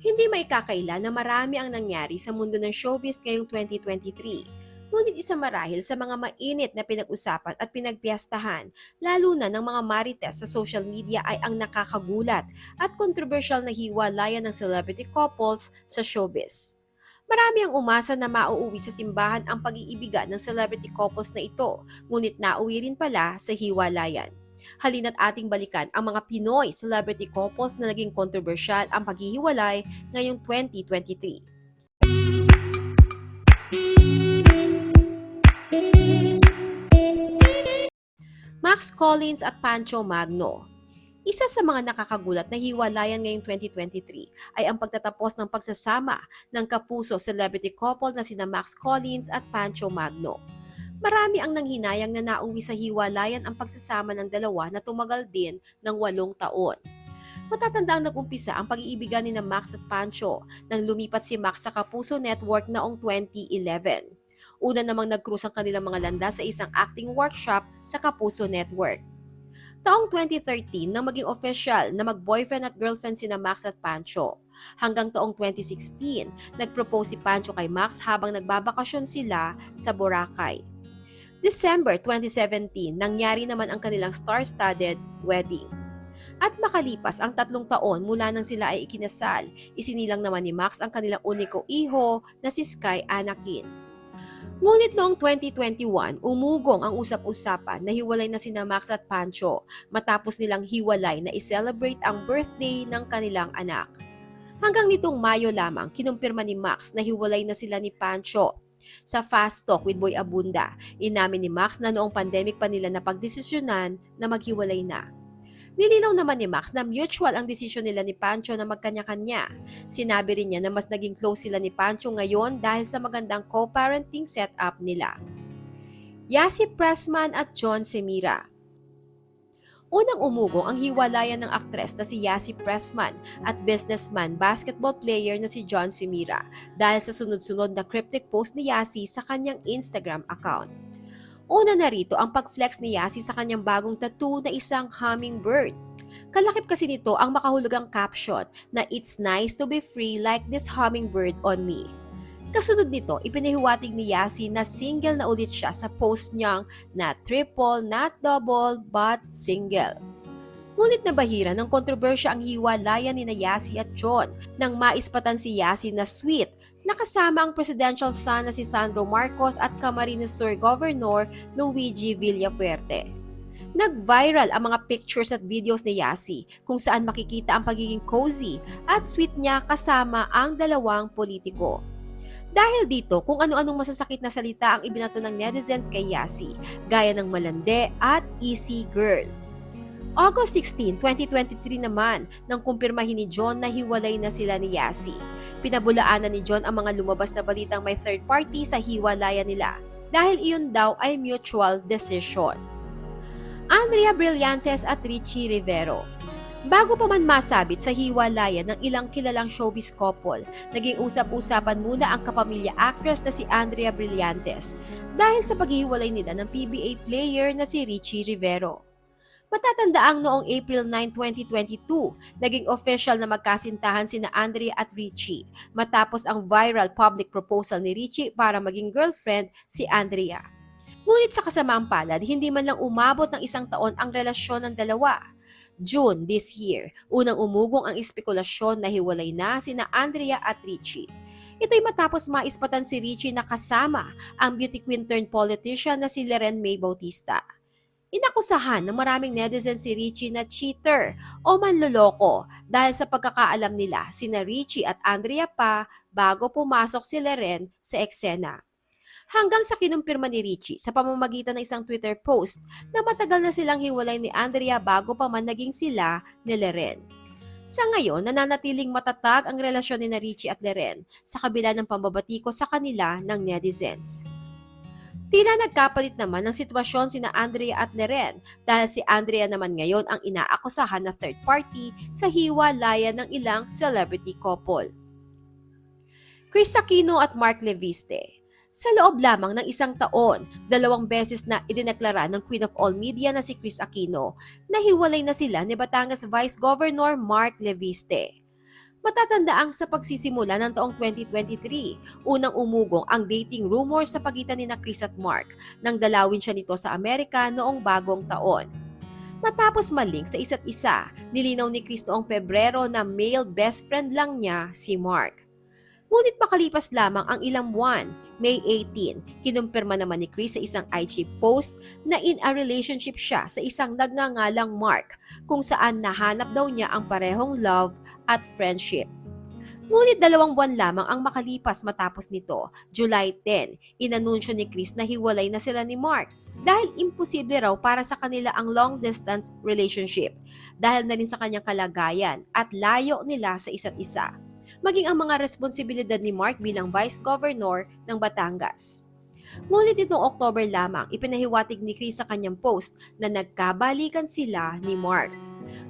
Hindi maikakaila na marami ang nangyari sa mundo ng showbiz ngayong 2023. Ngunit isa marahil sa mga mainit na pinag-usapan at pinagpiyastahan, lalo na ng mga marites sa social media ay ang nakakagulat at kontrobersyal na hiwalayan ng celebrity couples sa showbiz. Marami ang umasa na mauuwi sa simbahan ang pag-iibigan ng celebrity couples na ito, ngunit nauwi rin pala sa hiwalayan. Halina't ating balikan ang mga Pinoy celebrity couples na naging kontrobersyal ang paghihiwalay ngayong 2023. Max Collins at Pancho Magno isa sa mga nakakagulat na hiwalayan ngayong 2023 ay ang pagtatapos ng pagsasama ng kapuso celebrity couple na sina Max Collins at Pancho Magno. Marami ang nanghinayang na nauwi sa hiwalayan ang pagsasama ng dalawa na tumagal din ng walong taon. Matatanda ang nag-umpisa ang pag-iibigan ni na Max at Pancho nang lumipat si Max sa Kapuso Network noong 2011. Una namang nag-cruise ang kanilang mga landa sa isang acting workshop sa Kapuso Network. Taong 2013 nang maging official na mag-boyfriend at girlfriend sina Max at Pancho. Hanggang taong 2016, nag-propose si Pancho kay Max habang nagbabakasyon sila sa Boracay. December 2017, nangyari naman ang kanilang star-studded wedding. At makalipas ang tatlong taon mula nang sila ay ikinasal, isinilang naman ni Max ang kanilang uniko iho na si Sky Anakin. Ngunit noong 2021, umugong ang usap-usapan na hiwalay na sina Max at Pancho matapos nilang hiwalay na i-celebrate ang birthday ng kanilang anak. Hanggang nitong Mayo lamang, kinumpirma ni Max na hiwalay na sila ni Pancho. Sa Fast Talk with Boy Abunda, inamin ni Max na noong pandemic pa nila napagdesisyonan na maghiwalay na. Nilinaw naman ni Max na mutual ang desisyon nila ni Pancho na magkanya-kanya. Sinabi rin niya na mas naging close sila ni Pancho ngayon dahil sa magandang co-parenting setup nila. Yasi Pressman at John Semira Unang umugong ang hiwalayan ng aktres na si Yasi Pressman at businessman basketball player na si John Semira dahil sa sunod-sunod na cryptic post ni Yasi sa kanyang Instagram account. Una na rito ang pag-flex ni Yasi sa kanyang bagong tattoo na isang hummingbird. Kalakip kasi nito ang makahulugang caption na It's nice to be free like this hummingbird on me. Kasunod nito, ipinahiwatig ni Yasi na single na ulit siya sa post niyang na triple, not double, but single. Ngunit nabahira ng kontrobersya ang hiwalayan ni na Yasi at John nang maispatan si Yasi na sweet nakasama ang presidential son na si Sandro Marcos at Camarines Sur Governor Luigi Villafuerte. Nag-viral ang mga pictures at videos ni Yasi kung saan makikita ang pagiging cozy at sweet niya kasama ang dalawang politiko. Dahil dito, kung ano-anong masasakit na salita ang ibinato ng netizens kay Yasi, gaya ng malande at easy girl. August 16, 2023 naman, nang kumpirmahin ni John na hiwalay na sila ni Yasi. Pinabulaanan ni John ang mga lumabas na balitang may third party sa hiwalayan nila dahil iyon daw ay mutual decision. Andrea Brillantes at Richie Rivero Bago pa man masabit sa hiwalayan ng ilang kilalang showbiz couple, naging usap-usapan muna ang kapamilya actress na si Andrea Brillantes dahil sa paghihiwalay nila ng PBA player na si Richie Rivero. Matatandaang noong April 9, 2022, naging official na magkasintahan sina Andrea at Richie matapos ang viral public proposal ni Richie para maging girlfriend si Andrea. Ngunit sa kasamaang palad, hindi man lang umabot ng isang taon ang relasyon ng dalawa. June this year, unang umugong ang espekulasyon na hiwalay na sina Andrea at Richie. Ito'y matapos maispatan si Richie na kasama ang beauty queen turned politician na si Leren May Bautista. Inakusahan ng maraming netizens si Richie na cheater o manloloko dahil sa pagkakaalam nila sina Richie at Andrea pa bago pumasok si Leren sa eksena hanggang sa kinumpirma ni Richie sa pamamagitan ng isang Twitter post na matagal na silang hiwalay ni Andrea bago pa man naging sila ni Leren. Sa ngayon, nananatiling matatag ang relasyon ni Richie at Leren sa kabila ng pambabati ko sa kanila ng netizens. Tila nagkapalit naman ng sitwasyon sina Andrea at Leren dahil si Andrea naman ngayon ang inaakusahan na third party sa hiwalayan ng ilang celebrity couple. Chris Aquino at Mark Leviste sa loob lamang ng isang taon, dalawang beses na idineklara ng Queen of All Media na si Chris Aquino na hiwalay na sila ni Batangas Vice Governor Mark Leviste. Matatandaang sa pagsisimula ng taong 2023, unang umugong ang dating rumors sa pagitan ni na Chris at Mark nang dalawin siya nito sa Amerika noong bagong taon. Matapos malink sa isa't isa, nilinaw ni Chris noong Pebrero na male best friend lang niya si Mark. Ngunit makalipas lamang ang ilang buwan, May 18, kinumpirma naman ni Chris sa isang IG post na in a relationship siya sa isang nagngangalang Mark kung saan nahanap daw niya ang parehong love at friendship. Ngunit dalawang buwan lamang ang makalipas matapos nito, July 10, inanunsyo ni Chris na hiwalay na sila ni Mark dahil imposible raw para sa kanila ang long-distance relationship dahil na rin sa kanyang kalagayan at layo nila sa isa't isa maging ang mga responsibilidad ni Mark bilang Vice Governor ng Batangas. Ngunit nitong October lamang, ipinahiwatig ni Chris sa kanyang post na nagkabalikan sila ni Mark.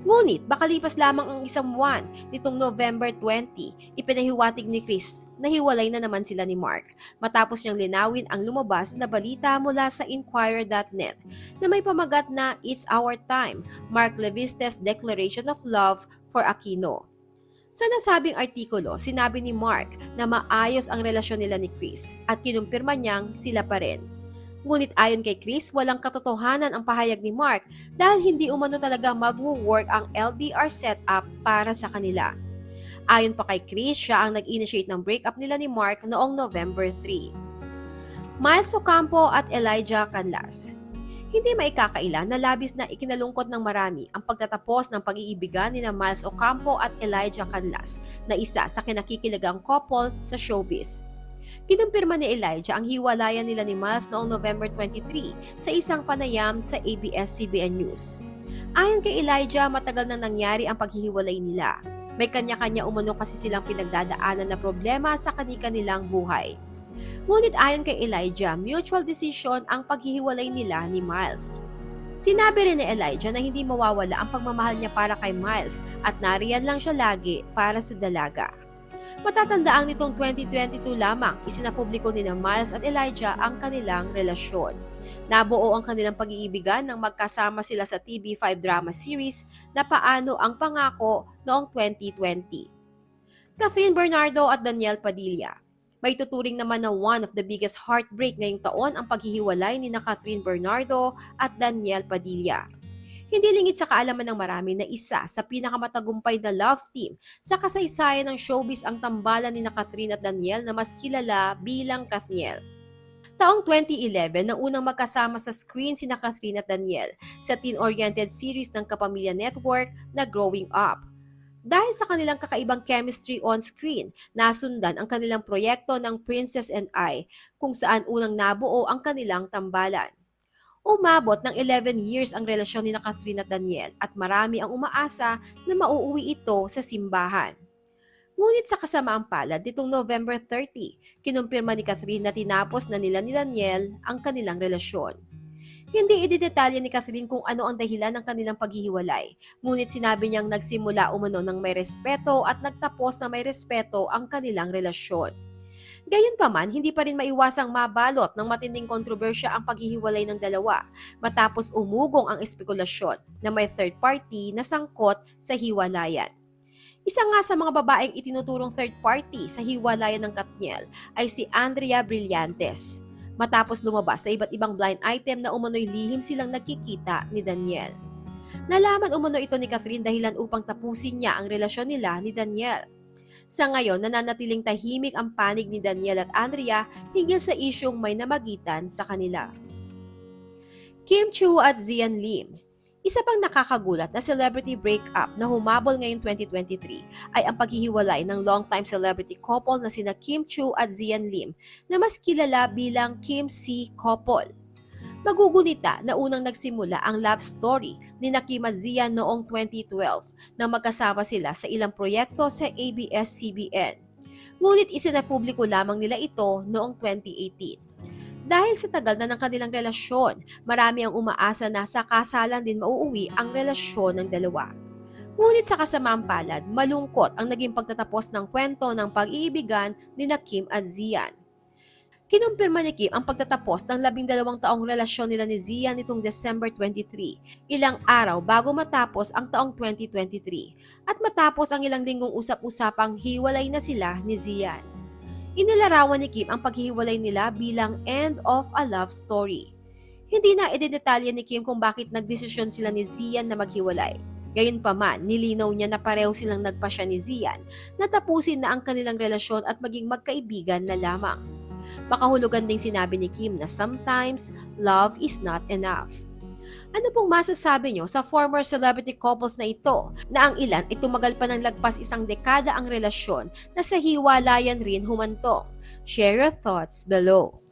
Ngunit bakalipas lamang ang isang buwan, nitong November 20, ipinahiwatig ni Chris na hiwalay na naman sila ni Mark matapos niyang linawin ang lumabas na balita mula sa Inquirer.net na may pamagat na It's Our Time, Mark Levistes Declaration of Love for Aquino. Sa nasabing artikulo, sinabi ni Mark na maayos ang relasyon nila ni Chris at kinumpirma niyang sila pa rin. Ngunit ayon kay Chris, walang katotohanan ang pahayag ni Mark dahil hindi umano talaga magwo-work ang LDR setup para sa kanila. Ayon pa kay Chris, siya ang nag-initiate ng breakup nila ni Mark noong November 3. Miles Ocampo at Elijah Canlas hindi maikakaila na labis na ikinalungkot ng marami ang pagtatapos ng pag-iibigan ni Miles Ocampo at Elijah Canlas na isa sa kinakikilagang couple sa showbiz. Kinumpirma ni Elijah ang hiwalayan nila ni Miles noong November 23 sa isang panayam sa ABS-CBN News. Ayon kay Elijah, matagal na nangyari ang paghihiwalay nila. May kanya-kanya umano kasi silang pinagdadaanan na problema sa kanilang buhay. Ngunit ayon kay Elijah, mutual decision ang paghihiwalay nila ni Miles. Sinabi rin ni Elijah na hindi mawawala ang pagmamahal niya para kay Miles at nariyan lang siya lagi para sa dalaga. Matatandaang nitong 2022 lamang isinapubliko ni Miles at Elijah ang kanilang relasyon. Nabuo ang kanilang pag-iibigan nang magkasama sila sa TV5 drama series na Paano ang Pangako noong 2020. Catherine Bernardo at Daniel Padilla may tuturing naman na one of the biggest heartbreak ngayong taon ang paghihiwalay ni na Catherine Bernardo at Daniel Padilla. Hindi lingid sa kaalaman ng marami na isa sa pinakamatagumpay na love team sa kasaysayan ng showbiz ang tambalan ni na Catherine at Daniel na mas kilala bilang Kathniel. Taong 2011 nang unang magkasama sa screen si na Catherine at Daniel sa teen-oriented series ng Kapamilya Network na Growing Up. Dahil sa kanilang kakaibang chemistry on screen, nasundan ang kanilang proyekto ng Princess and I, kung saan unang nabuo ang kanilang tambalan. Umabot ng 11 years ang relasyon ni na Catherine at Daniel at marami ang umaasa na mauuwi ito sa simbahan. Ngunit sa kasamaang palad nitong November 30, kinumpirma ni Catherine na tinapos na nila ni Daniel ang kanilang relasyon. Hindi ididetalye ni Catherine kung ano ang dahilan ng kanilang paghihiwalay, ngunit sinabi niyang nagsimula umano ng may respeto at nagtapos na may respeto ang kanilang relasyon. Gayunpaman, hindi pa rin maiwasang mabalot ng matinding kontrobersya ang paghihiwalay ng dalawa matapos umugong ang espekulasyon na may third party na sangkot sa hiwalayan. Isa nga sa mga babaeng itinuturong third party sa hiwalayan ng Katniel ay si Andrea Brillantes matapos lumabas sa iba't ibang blind item na umano'y lihim silang nagkikita ni Daniel. Nalaman umano ito ni Catherine dahilan upang tapusin niya ang relasyon nila ni Daniel. Sa ngayon, nananatiling tahimik ang panig ni Daniel at Andrea hinggil sa isyong may namagitan sa kanila. Kim Chu at Zian Lim isa pang nakakagulat na celebrity breakup na humabol ngayong 2023 ay ang paghihiwalay ng longtime celebrity couple na sina Kim Chu at Zian Lim na mas kilala bilang Kim C. Couple. Magugunita na unang nagsimula ang love story ni na Kim at Zian noong 2012 na magkasama sila sa ilang proyekto sa ABS-CBN. Ngunit isinapubliko lamang nila ito noong 2018. Dahil sa tagal na ng kanilang relasyon, marami ang umaasa na sa kasalan din mauuwi ang relasyon ng dalawa. Ngunit sa kasamaang palad, malungkot ang naging pagtatapos ng kwento ng pag-iibigan ni na Kim at Zian. Kinumpirma ni Kim ang pagtatapos ng labing dalawang taong relasyon nila ni Zian nitong December 23, ilang araw bago matapos ang taong 2023 at matapos ang ilang linggong usap-usapang hiwalay na sila ni Zian. Inilarawan ni Kim ang paghihiwalay nila bilang end of a love story. Hindi na idedetalye ni Kim kung bakit nagdesisyon sila ni Zian na maghiwalay. Gayunpaman, nilinaw niya na pareho silang nagpasya ni Zian na tapusin na ang kanilang relasyon at maging magkaibigan na lamang. Makahulugan ding sinabi ni Kim na sometimes love is not enough. Ano pong masasabi nyo sa former celebrity couples na ito na ang ilan ay tumagal pa ng lagpas isang dekada ang relasyon na sa hiwalayan rin humantong? Share your thoughts below.